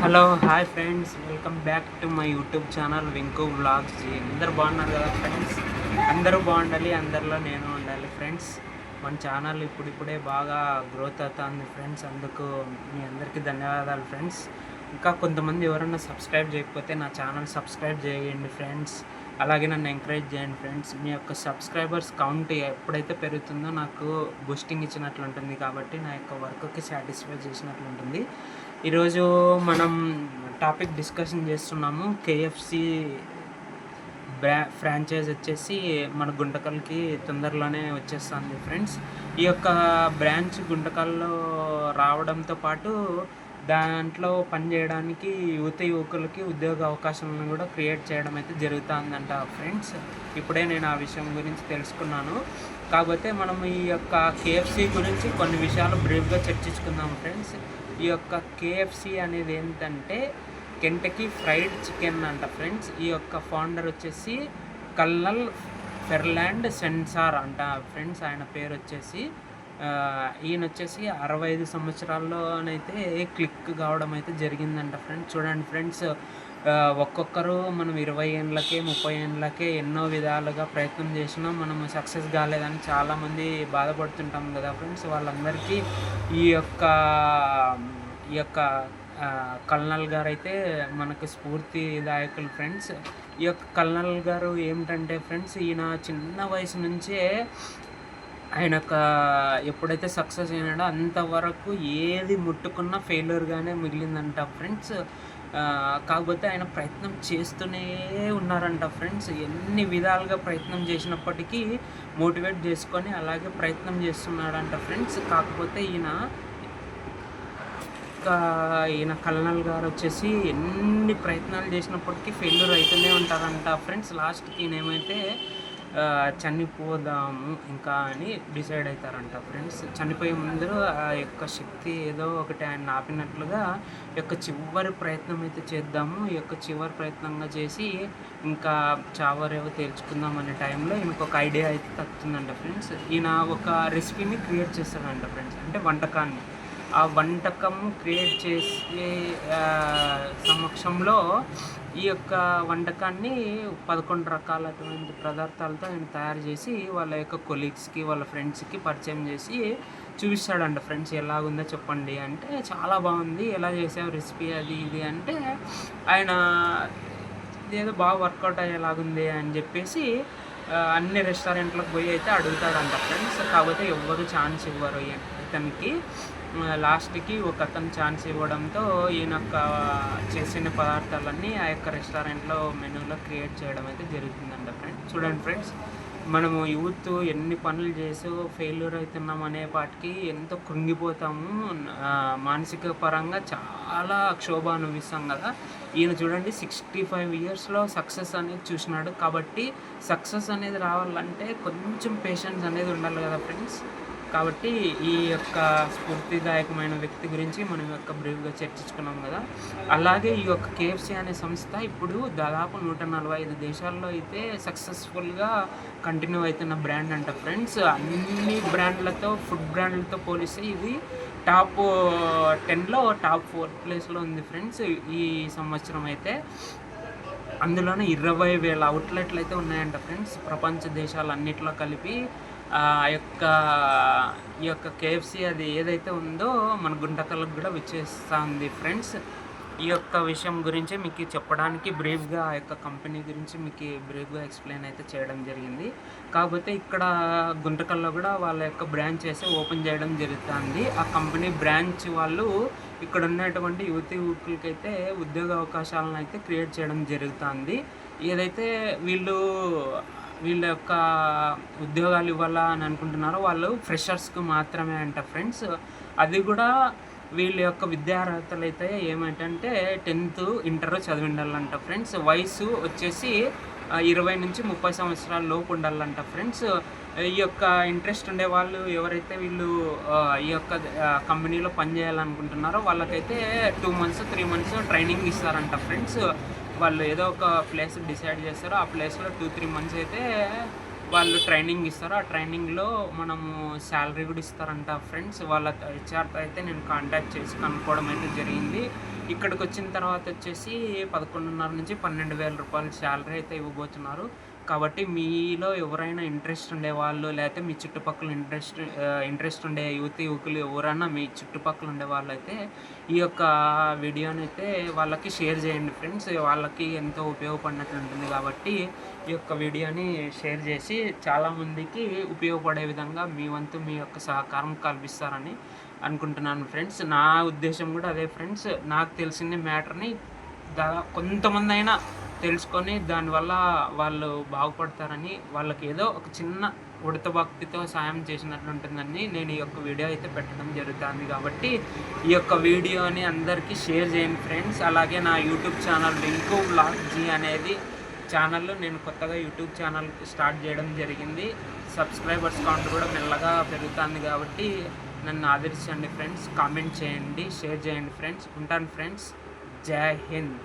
Hello hi friends welcome back to my YouTube channel వింకో vlogs అందరు బాగున్నారు కదా friends అందరూ బాగుండాలి అందరిలో నేను ఉండాలి ఫ్రెండ్స్ మన ఛానల్ ఇప్పుడిప్పుడే బాగా గ్రోత్ అవుతుంది ఫ్రెండ్స్ అందుకు మీ అందరికీ ధన్యవాదాలు ఫ్రెండ్స్ ఇంకా కొంతమంది ఎవరైనా సబ్స్క్రైబ్ చేయకపోతే నా ఛానల్ సబ్స్క్రైబ్ చేయండి ఫ్రెండ్స్ అలాగే నన్ను ఎంకరేజ్ చేయండి ఫ్రెండ్స్ మీ యొక్క సబ్స్క్రైబర్స్ కౌంట్ ఎప్పుడైతే పెరుగుతుందో నాకు బూస్టింగ్ ఇచ్చినట్లు ఉంటుంది కాబట్టి నా యొక్క వర్క్కి సాటిస్ఫై చేసినట్లు ఉంటుంది ఈరోజు మనం టాపిక్ డిస్కషన్ చేస్తున్నాము. కేఎఫ్సి బ్రా ఫ్రాంచైజ్ వచ్చేసి మన గుంటకల్కి తొందరలోనే వచ్చేస్తుంది ఫ్రెండ్స్. ఈ యొక్క బ్రాంచ్ గుంటకల్లో రావడంతో పాటు దాంట్లో పనిచేయడానికి యువత యువకులకి ఉద్యోగ అవకాశాలను కూడా క్రియేట్ చేయడం అయితే జరుగుతుందంట ఫ్రెండ్స్. ఇప్పుడే నేను ఆ విషయం గురించి తెలుసుకున్నాను. కాకపోతే మనం ఈ యొక్క కేఎఫ్సి గురించి కొన్ని విషయాలు బ్రీఫ్గా చర్చించుకుందాం ఫ్రెండ్స్. ఈ యొక్క కేఎఫ్సి అనేది ఏంటంటే కెంటకీ ఫ్రైడ్ చికెన్ అంట ఫ్రెండ్స్ ఈ యొక్క ఫౌండర్ వచ్చేసి కల్నల్ ఫెర్లాండ్ సెన్సార్ అంట ఫ్రెండ్స్ ఆయన పేరు వచ్చేసి ఈయన వచ్చేసి అరవై ఐదు సంవత్సరాల్లోనైతే క్లిక్ కావడం అయితే జరిగిందంట ఫ్రెండ్స్ చూడండి ఫ్రెండ్స్ ఒక్కొక్కరు మనం ఇరవై ఏళ్ళకే ముప్పై ఏళ్ళకే ఎన్నో విధాలుగా ప్రయత్నం చేసినా మనం సక్సెస్ కాలేదని చాలామంది బాధపడుతుంటాం కదా ఫ్రెండ్స్ వాళ్ళందరికీ ఈ యొక్క ఈ యొక్క కల్నల్ గారు అయితే మనకు స్ఫూర్తిదాయకులు ఫ్రెండ్స్. ఈ యొక్క కల్నల్ గారు ఏమిటంటే ఫ్రెండ్స్ ఈయన చిన్న వయసు నుంచే ఆయన ఎప్పుడైతే సక్సెస్ అయినాడో అంతవరకు ఏది ముట్టుకున్నా ఫెయిల్యూర్గానే మిగిలిందంట ఫ్రెండ్స్. కాకపోతే ఆయన ప్రయత్నం చేస్తూనే ఉన్నారంట ఫ్రెండ్స్. ఎన్ని విధాలుగా ప్రయత్నం చేసినప్పటికీ మోటివేట్ చేసుకొని అలాగే ప్రయత్నం చేస్తున్నాడంట ఫ్రెండ్స్. కాకపోతే ఈయన ఈయన కల్నల్ గారు వచ్చేసి ఎన్ని ప్రయత్నాలు చేసినప్పటికీ ఫెయిల్యూర్ అవుతూనే ఉంటారంట. ఫ్రెండ్స్ లాస్ట్కి నేమైతే ఏమైతే చనిపోదాము ఇంకా అని డిసైడ్ అవుతారంట ఫ్రెండ్స్ చనిపోయే ముందు ఆ యొక్క శక్తి ఏదో ఒకటి ఆయన ఆపినట్లుగా ఈ యొక్క చివరి ప్రయత్నం అయితే చేద్దాము. ఈ యొక్క చివరి ప్రయత్నంగా చేసి ఇంకా చావరేవో తేల్చుకుందాం అనే టైంలో ఈయనకు ఒక ఐడియా అయితే తగ్గుతుందంట ఫ్రెండ్స్ ఈయన ఒక రెసిపీని క్రియేట్ చేస్తాడంట ఫ్రెండ్స్ అంటే వంటకాన్ని. ఆ వంటకం క్రియేట్ చేసే సమక్షంలో ఈ యొక్క వంటకాన్ని పదకొండు రకాలటువంటి పదార్థాలతో ఆయన తయారు చేసి వాళ్ళ యొక్క కొలీగ్స్కి వాళ్ళ ఫ్రెండ్స్కి పరిచయం చేసి చూపిస్తాడంట. ఫ్రెండ్స్ ఎలాగుందో చెప్పండి. అంటే చాలా బాగుంది. ఎలా చేసావు రెసిపీ అది ఇది? అంటే ఆయన ఇదేదో బాగా వర్కౌట్ అయ్యేలాగుంది అని చెప్పేసి అన్ని రెస్టారెంట్లకు పోయి అయితే అడుగుతాడంట. ఫ్రెండ్స్ కాకపోతే ఎవ్వరు ఛాన్స్ ఇవ్వరు. ఇతనికి లాస్ట్కి ఒక అతను ఛాన్స్ ఇవ్వడంతో ఈయన యొక్క చేసిన పదార్థాలన్నీ ఆ యొక్క రెస్టారెంట్లో మెనూలో క్రియేట్ చేయడం అయితే జరుగుతుందంట ఫ్రెండ్స్. చూడండి ఫ్రెండ్స్ మనము యూత్ ఎన్ని పనులు చేసి ఫెయిల్యూర్ అవుతున్నాం అనే పాటికి ఎంతో కృంగిపోతాము. మానసిక పరంగా చాలా క్షోభ అనుభవిస్తాం కదా. ఈయన చూడండి సిక్స్టీ ఫైవ్ ఇయర్స్లో సక్సెస్ అనేది చూసినాడు. కాబట్టి సక్సెస్ అనేది రావాలంటే కొంచెం పేషెన్స్ అనేది ఉండాలి కదా ఫ్రెండ్స్. కాబట్టి ఈ యొక్క స్ఫూర్తిదాయకమైన వ్యక్తి గురించి మనం యొక్క బ్రీఫ్గా చర్చించుకున్నాం కదా. అలాగే ఈ యొక్క కేఎఫ్సి అనే సంస్థ ఇప్పుడు దాదాపు నూట నలభై ఐదు దేశాల్లో అయితే సక్సెస్ఫుల్గా కంటిన్యూ అవుతున్న బ్రాండ్ అంట ఫ్రెండ్స్. అన్ని బ్రాండ్లతో ఫుడ్ బ్రాండ్లతో పోలిస్తే ఇది టాప్ టెన్లో టాప్ ఫోర్త్ ప్లేస్లో ఉంది ఫ్రెండ్స్ ఈ సంవత్సరం అయితే. అందులోనే ఇరవై వేల అవుట్లెట్లు అయితే ఉన్నాయంట ఫ్రెండ్స్. ప్రపంచ దేశాలన్నిటిలో కలిపి ఆ యొక్క ఈ యొక్క కేఎఫ్సి అది ఏదైతే ఉందో మన గుంటకల్లకు కూడా విచ్చేస్తుంది ఫ్రెండ్స్. ఈ యొక్క విషయం గురించి మీకు చెప్పడానికి బ్రీఫ్గా ఆ యొక్క కంపెనీ గురించి మీకు బ్రీఫ్గా ఎక్స్ప్లెయిన్ అయితే చేయడం జరిగింది. కాకపోతే ఇక్కడ గుంటకల్లో కూడా వాళ్ళ యొక్క బ్రాంచ్ అయితే ఓపెన్ చేయడం జరుగుతుంది. ఆ కంపెనీ బ్రాంచ్ వాళ్ళు ఇక్కడ ఉన్నటువంటి యువతి యువకులకైతే ఉద్యోగ అవకాశాలను అయితే క్రియేట్ చేయడం జరుగుతుంది. ఏదైతే వీళ్ళు వీళ్ళ యొక్క ఉద్యోగాలు ఇవ్వాలా అని అనుకుంటున్నారో వాళ్ళు ఫ్రెషర్స్కి మాత్రమే అంట ఫ్రెండ్స్ అది కూడా వీళ్ళ యొక్క విద్యార్హతలు అయితే ఏమిటంటే టెన్త్ ఇంటర్ చదివి ఉండాలంట ఫ్రెండ్స్. వయసు వచ్చేసి ఇరవై నుంచి ముప్పై సంవత్సరాల లోపు ఉండాలంట ఫ్రెండ్స్. ఈ యొక్క ఇంట్రెస్ట్ ఉండే వాళ్ళు ఎవరైతే వీళ్ళు ఈ యొక్క కంపెనీలో పనిచేయాలనుకుంటున్నారో వాళ్ళకైతే two months three months training ఇస్తారంట ఫ్రెండ్స్. వాళ్ళు ఏదో ఒక ప్లేస్ డిసైడ్ చేస్తారో ఆ ప్లేస్లో టూ త్రీ మంత్స్ అయితే వాళ్ళు ట్రైనింగ్ ఇస్తారు ఆ ట్రైనింగ్లో మనము శాలరీ కూడా ఇస్తారంట ఫ్రెండ్స్ వాళ్ళ హెచ్ఆర్తో అయితే నేను కాంటాక్ట్ చేసి కనుక్కోవడం అయితే జరిగింది. ఇక్కడికి వచ్చిన తర్వాత వచ్చేసి పదకొండున్నర నుంచి పన్నెండు వేల రూపాయలు శాలరీ అయితే ఇవ్వబోతున్నారు. కాబట్టి మీలో ఎవరైనా ఇంట్రెస్ట్ ఉండే వాళ్ళు లేకపోతే మీ చుట్టుపక్కల ఇంట్రెస్ట్ ఇంట్రెస్ట్ ఉండే యువతి యువకులు ఎవరైనా మీ చుట్టుపక్కల ఉండే వాళ్ళు అయితే ఈ యొక్క వీడియోని అయితే వాళ్ళకి షేర్ చేయండి ఫ్రెండ్స్. వాళ్ళకి ఎంతో ఉపయోగపడినట్లు ఉంటుంది కాబట్టి ఈ యొక్క వీడియోని షేర్ చేసి చాలామందికి ఉపయోగపడే విధంగా మీ వంతు మీ యొక్క సహకారం కల్పిస్తారని అనుకుంటున్నాను ఫ్రెండ్స్. నా ఉద్దేశం కూడా అదే ఫ్రెండ్స్. నాకు తెలిసిన మ్యాటర్ని దా కొంతమంది అయినా తెలుసుకొని దానివల్ల వాళ్ళు బాగుపడతారని వాళ్ళకి ఏదో ఒక చిన్న ఉడత భక్తితో సాయం చేసినట్లు ఉంటుందని నేను ఈ యొక్క వీడియో అయితే పెట్టడం జరుగుతుంది కాబట్టి ఈ యొక్క వీడియోని అందరికీ షేర్ చేయండి ఫ్రెండ్స్. అలాగే నా యూట్యూబ్ ఛానల్ లింకు బ్లాగ్ జీ అనేది ఛానల్లో నేను కొత్తగా యూట్యూబ్ ఛానల్ స్టార్ట్ చేయడం జరిగింది. సబ్స్క్రైబర్స్ కౌంట్ కూడా మెల్లగా పెరుగుతుంది కాబట్టి నన్ను ఆదరించండి ఫ్రెండ్స్. కామెంట్ చేయండి షేర్ చేయండి ఫ్రెండ్స్. ఉంటాను ఫ్రెండ్స్. జై హింద్.